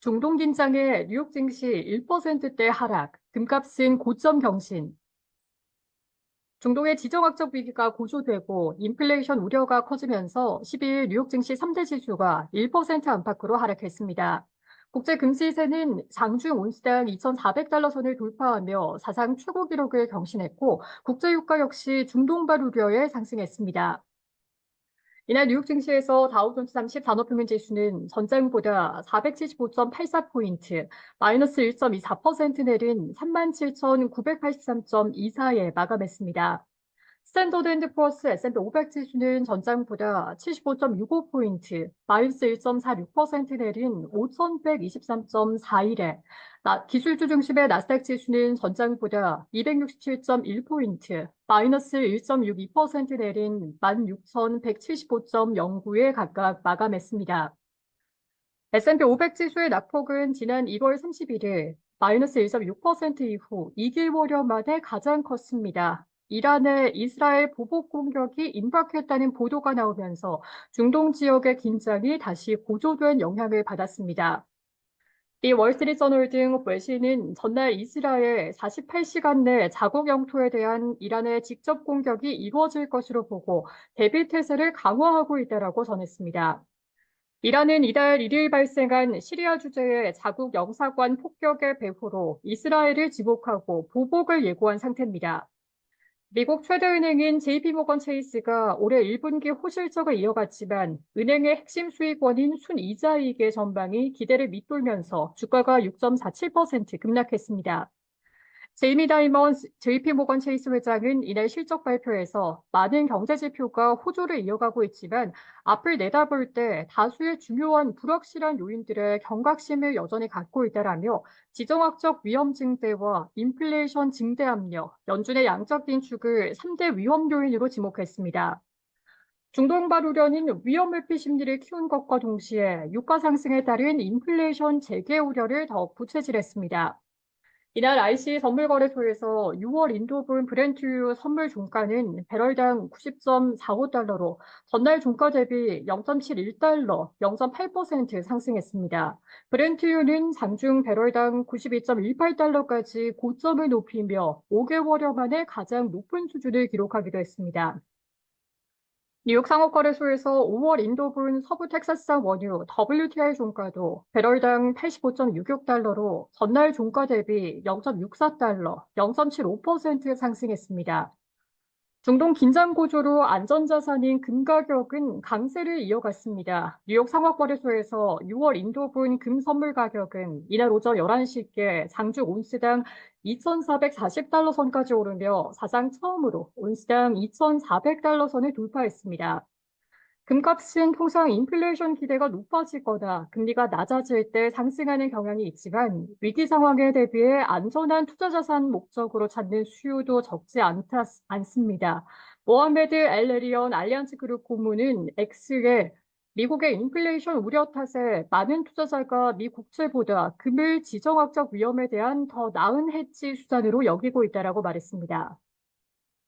중동 긴장에 뉴욕 증시 1%대 하락, 금값은 고점 경신. 중동의 지정학적 위기가 고조되고 인플레이션 우려가 커지면서 12일 뉴욕 증시 3대 지수가 1% 안팎으로 하락했습니다. 국제 금시세는 장중 온스당 2,400달러 선을 돌파하며 사상 최고 기록을 경신했고 국제 유가 역시 중동발 우려에 상승했습니다. 이날 뉴욕 증시에서 다우존스 30 산업평균 지수는 전장보다 475.84포인트, 마이너스 1.24% 내린 37,983.24에 마감했습니다. 스탠더드 앤드 프로스 S&P 500 지수는 전장보다 75.65포인트, 마이너스 1.46% 내린 5,123.41에 기술주 중심의 나스닥 지수는 전장보다 267.1포인트, 마이너스 1.62% 내린 16,175.09에 각각 마감했습니다. S&P 500 지수의 낙폭은 지난 2월 31일 마이너스 1.6% 이후 2개월여 만에 가장 컸습니다. 이란의 이스라엘 보복 공격이 임박했다는 보도가 나오면서 중동 지역의 긴장이 다시 고조된 영향을 받았습니다. 이 월스트리트저널 등 외신은 전날 이스라엘 48시간 내 자국 영토에 대한 이란의 직접 공격이 이루어질 것으로 보고 대비 태세를 강화하고 있다라고 전했습니다. 이란은 이달 1일 발생한 시리아 주재의 자국 영사관 폭격의 배후로 이스라엘을 지목하고 보복을 예고한 상태입니다. 미국 최대 은행인 JP모건 체이스가 올해 1분기 호실적을 이어갔지만 은행의 핵심 수익원인 순이자이익의 전방이 기대를 밑돌면서 주가가 6.47% 급락했습니다. 제이미 다이먼스 JP모건 체이스 회장은 이날 실적 발표에서 많은 경제 지표가 호조를 이어가고 있지만 앞을 내다볼 때 다수의 중요한 불확실한 요인들의 경각심을 여전히 갖고 있다라며 지정학적 위험 증대와 인플레이션 증대 압력, 연준의 양적 긴축을 3대 위험 요인으로 지목했습니다. 중동발 우려는 위험을피 심리를 키운 것과 동시에 유가 상승에 따른 인플레이션 재개 우려를 더욱 부채질했습니다. 이날 IC 선물거래소에서 6월 인도분 브렌트유 선물 종가는 배럴당 90.45달러로 전날 종가 대비 0.71달러, 0.8% 상승했습니다. 브렌트유는 장중 배럴당 92.18달러까지 고점을 높이며 5개월여 만에 가장 높은 수준을 기록하기도 했습니다. 뉴욕 상업거래소에서 5월 인도분 서부 텍사스산 원유 WTI 종가도 배럴당 85.66달러로 전날 종가 대비 0.64달러, 0.75% 상승했습니다. 중동 긴장 고조로 안전자산인 금 가격은 강세를 이어갔습니다. 뉴욕 상업거래소에서 6월 인도분 금 선물 가격은 이날 오전 11시께 장주 온스당 2,440달러 선까지 오르며 사상 처음으로 온스당 2,400달러 선을 돌파했습니다. 금값은 통상 인플레이션 기대가 높아지거나 금리가 낮아질 때 상승하는 경향이 있지만 위기 상황에 대비해 안전한 투자 자산 목적으로 찾는 수요도 적지 않다, 않습니다. 모하메드 엘레리언 알리안스 그룹 고문은 X에 미국의 인플레이션 우려 탓에 많은 투자자가 미 국채보다 금을 지정학적 위험에 대한 더 나은 해치 수단으로 여기고 있다라고 말했습니다.